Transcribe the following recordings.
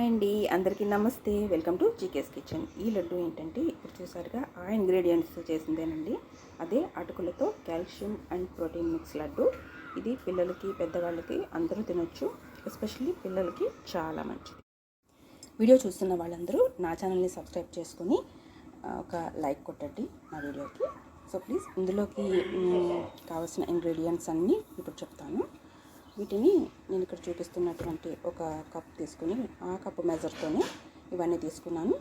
Hi అండి. అందరికీ నమస్తే. Welcome to GK's kitchen. ఈ లడ్డు ఏంటంటే ఇప్పుడు చూసారుగా ఆ ఇంగ్రీడియంట్స్ చేసిందేనండి. అదే అటుకులతో calcium and protein mix laddu. ఇది పిల్లలకి పెద్దవాళ్ళకి అందరూ తినొచ్చు. ఎస్పెషల్లీ పిల్లలకి చాలా మంచిది. వీడియో చూస్తున్న వాళ్ళందరూ నా ఛానల్ని సబ్స్క్రైబ్ చేసుకుని ఒక లైక్ కొట్టండి నా వీడియోకి. సో ప్లీజ్ ఇందులోకి కావాల్సిన ఇంగ్రీడియంట్స్ అన్నీ ఇప్పుడు చెప్తాను. వీటిని నేను ఇక్కడ చూపిస్తున్నటువంటి ఒక కప్ తీసుకుని ఆ కప్ మెజర్తోనే ఇవన్నీ తీసుకున్నాను.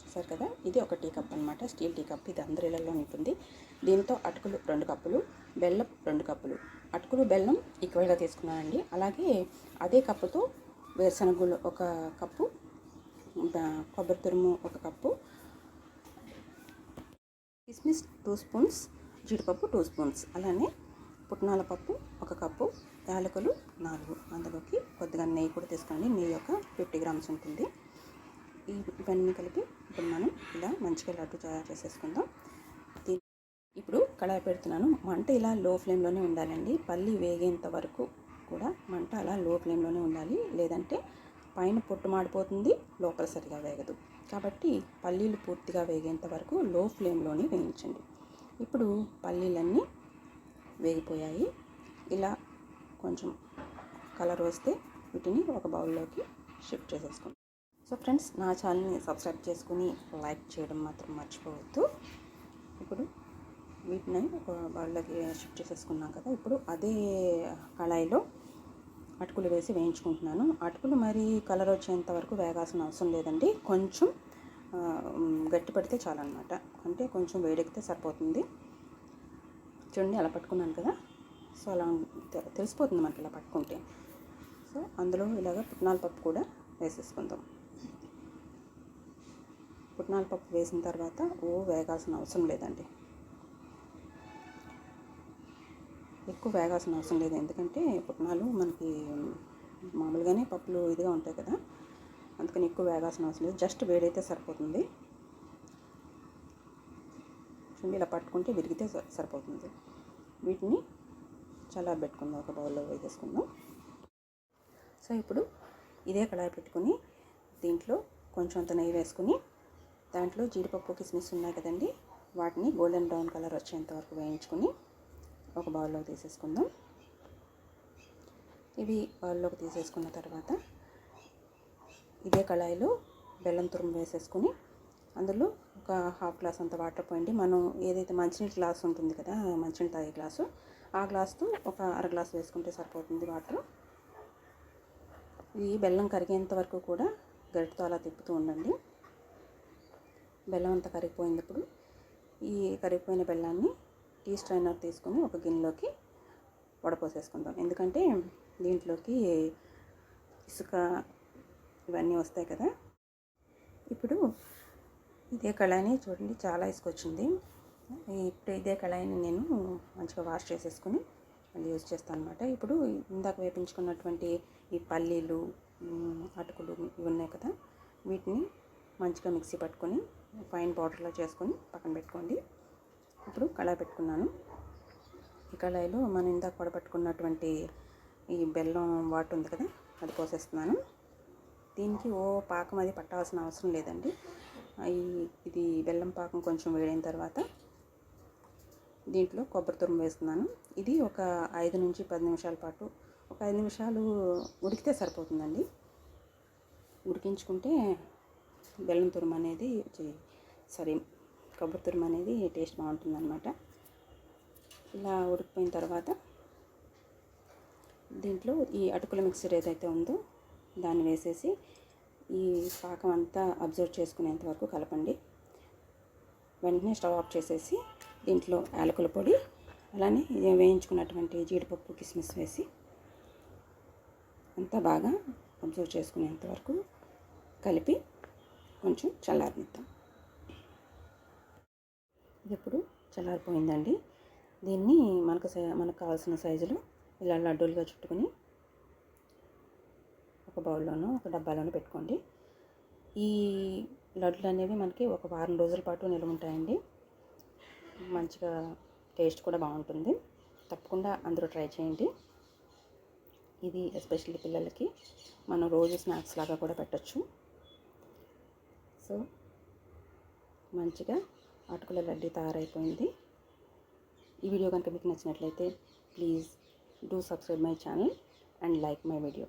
చూసారు కదా? ఇది ఒక టీ కప్ అనమాట స్టీల్ టీ కప్ ఇది అందరి ఇళ్ళలో ఉంటుంది. దీంతో అటుకులు రెండు కప్పులు బెల్లం రెండు కప్పులు. అటుకులు బెల్లం ఈక్వల్గా తీసుకున్నానండి. అలాగే అదే కప్పుతో వేరుశనగులు ఒక కప్పు కొబ్బరి తురుము ఒక కప్పు కిస్మిస్ టూ స్పూన్స్ జీడిపప్పు టూ స్పూన్స్ అలానే పుట్నాల పప్పు ఒక కప్పు యాలకులు నాలుగు. అందులోకి కొద్దిగా నెయ్యి కూడా తీసుకోండి నెయ్యి ఒక ఫిఫ్టీ గ్రామ్స్ ఉంటుంది. ఈ ఇవన్నీ కలిపి ఇప్పుడు మనం ఇలా మంచిగా లడ్డు తయారు చేసేసుకుందాం. ఇప్పుడు కడాయి పెడుతున్నాను. మంట ఇలా లో ఫ్లేమ్లోనే ఉండాలండి. పల్లి వేగేంత వరకు కూడా మంట అలా లో ఫ్లేమ్లోనే ఉండాలి. లేదంటే పైన పొట్టు మాడిపోతుంది లోపల సరిగా వేగదు. కాబట్టి పల్లీలు పూర్తిగా వేగేంత వరకు లో ఫ్లేమ్లోనే వేయించండి. ఇప్పుడు పల్లీలన్నీ వేగిపోయాయి. ఇలా కొంచెం కలర్ వస్తే వీటిని ఒక బౌల్లోకి షిఫ్ట్ చేసేసుకుంటాం సో ఫ్రెండ్స్ నా ఛానల్ని సబ్స్క్రైబ్ చేసుకుని లైక్ చేయడం మాత్రం మర్చిపోవద్దు. ఇప్పుడు వీటిని ఒక బౌల్లోకి షిఫ్ట్ చేసేసుకున్నాం కదా ఇప్పుడు అదే కళాయిలో అటుకులు వేసి వేయించుకుంటున్నాను. అటుకులు మరి కలర్ వచ్చేంత వరకు వేగాల్సిన అవసరం లేదండి. కొంచెం గట్టి పడితే చాలన్నమాట. అంటే కొంచెం వేడెక్కితే సరిపోతుంది. చూడండి అలా పట్టుకున్నాను కదా. సో అలా తె- తెలిసిపోతుంది మనకి ఇలా పట్టుకుంటే. సో అందులో ఇలాగ పుట్నాల పప్పు కూడా వేసేసుకుందాం. పుట్నాల పప్పు వేసిన తర్వాత ఓ వేగాల్సిన అవసరం లేదండి. ఎక్కువ వేగాల్సిన అవసరం లేదు. ఎందుకంటే పుట్నాలు మనకి మామూలుగానే పప్పులు ఇదిగా ఉంటాయి కదా. అందుకని ఎక్కువ వేగాల్సిన అవసరం లేదు. జస్ట్ వేడైతే సరిపోతుంది. చూడండి ఇలా పట్టుకుంటే విరిగితే స- సరిపోతుంది. వీటిని చల్లార పెట్టుకుందాం ఒక బౌల్లో వేసేసుకుందాం. సో ఇప్పుడు ఇదే కళాయి పెట్టుకుని దీంట్లో కొంచెం అంత నెయ్యి వేసుకుని దాంట్లో జీడిపప్పు కిస్మిస్ ఉన్నాయి కదండి వాటిని గోల్డెన్ బ్రౌన్ కలర్ వచ్చేంత వరకు వేయించుకుని ఒక బౌల్లో తీసేసుకుందాం. ఇవి బౌల్లోకి తీసేసుకున్న తర్వాత ఇదే కళాయిలో బెల్లం తురుము వేసేసుకుని అందులో ఒక హాఫ్ గ్లాస్ అంత వాటర్ పోయండి. మనం ఏదైతే మంచినీటి గ్లాస్ ఉంటుంది కదా మంచినీళ్ళు తాగే గ్లాసు ఆ గ్లాస్తో ఒక అర గ్లాస్ వేసుకుంటే సరిపోతుంది వాటర్. ఈ బెల్లం కరిగేంత వరకు కూడా గరిటతో అలా తిప్పుతూ ఉండండి. బెల్లం అంతా కరిగిపోయినప్పుడు ఈ కరిగిపోయిన బెల్లాన్ని టీ స్ట్రైనర్ తీసుకొని ఒక గిన్నెలోకి వడపోసేసుకుందాం. ఎందుకంటే దీంట్లోకి ఇసుక ఇవన్నీ వస్తాయి కదా. ఇప్పుడు ఇదే కళాయిని చూడండి చాలా ఇసుకొచ్చింది. ఇప్పుడు ఇదే కళాయిని నేను మంచిగా వాష్ చేసేసుకుని మళ్ళీ యూజ్ చేస్తాను అనమాట ఇప్పుడు ఇందాక వేపించుకున్నటువంటి ఈ పల్లీలు అటుకులు ఇవి ఉన్నాయి కదా వీటిని మంచిగా మిక్సీ పట్టుకొని ఫైన్ పౌడర్లో చేసుకొని పక్కన పెట్టుకోండి. ఇప్పుడు కళాయి పెట్టుకున్నాను. ఈ కళాయిలో మనం ఇందాక పడబట్టుకున్నటువంటి ఈ బెల్లం వాటర్ ఉంది కదా అది పోసేస్తున్నాను. దీనికి ఓ పాకం అది పట్టాల్సిన అవసరం లేదండి. ఇది బెల్లం పాకం కొంచెం వేడైన తర్వాత దీంట్లో కొబ్బరి తురుము వేస్తున్నాను ఇది ఒక ఐదు నుంచి పది నిమిషాల పాటు ఒక ఐదు నిమిషాలు ఉడికితే సరిపోతుందండి. ఉడికించుకుంటే బెల్లం తురుము అనేది చి- సారీ కొబ్బరి తురుము అనేది టేస్ట్ బాగుంటుందన్నమాట. ఇలా ఉడికిపోయిన తర్వాత దీంట్లో ఈ అటుకుల మిక్సర్ ఏదైతే ఉందో దాన్ని వేసేసి ఈ పాకం అంతా అబ్జర్వ్ చేసుకునేంత వరకు కలపండి. వెంటనే స్టవ్ ఆఫ్ చేసేసి దీంట్లో యాలకుల పొడి అలానే వేయించుకున్నటువంటి జీడిపప్పు కిస్మిస్ వేసి అంతా బాగా అబ్జర్వ్ చేసుకునేంత వరకు కలిపి కొంచెం చల్లారనిద్దాం. ఇది ఇప్పుడు చల్లారిపోయిందండి. దీన్ని మనకు సై- మనకు కావాల్సిన సైజులో ఇలా లడ్డూలుగా చుట్టుకొని ఒక బౌల్లోనూ ఒక డబ్బాలోనూ పెట్టుకోండి. ఈ లడ్లు అనేవి మనకి ఒక వారం రోజుల పాటు నిల్వ ఉంటాయండి. మంచిగా టేస్ట్ కూడా బాగుంటుంది. తప్పకుండా అందరూ ట్రై చేయండి. ఇది ఎస్పెషల్లీ పిల్లలకి మనం రోజు స్నాక్స్ లాగా కూడా పెట్టచ్చు. సో మంచిగా అటుకుల లడ్డు తయారైపోయింది. ఈ వీడియో కనుక మీకు నచ్చినట్లయితే please do subscribe my channel and like my video.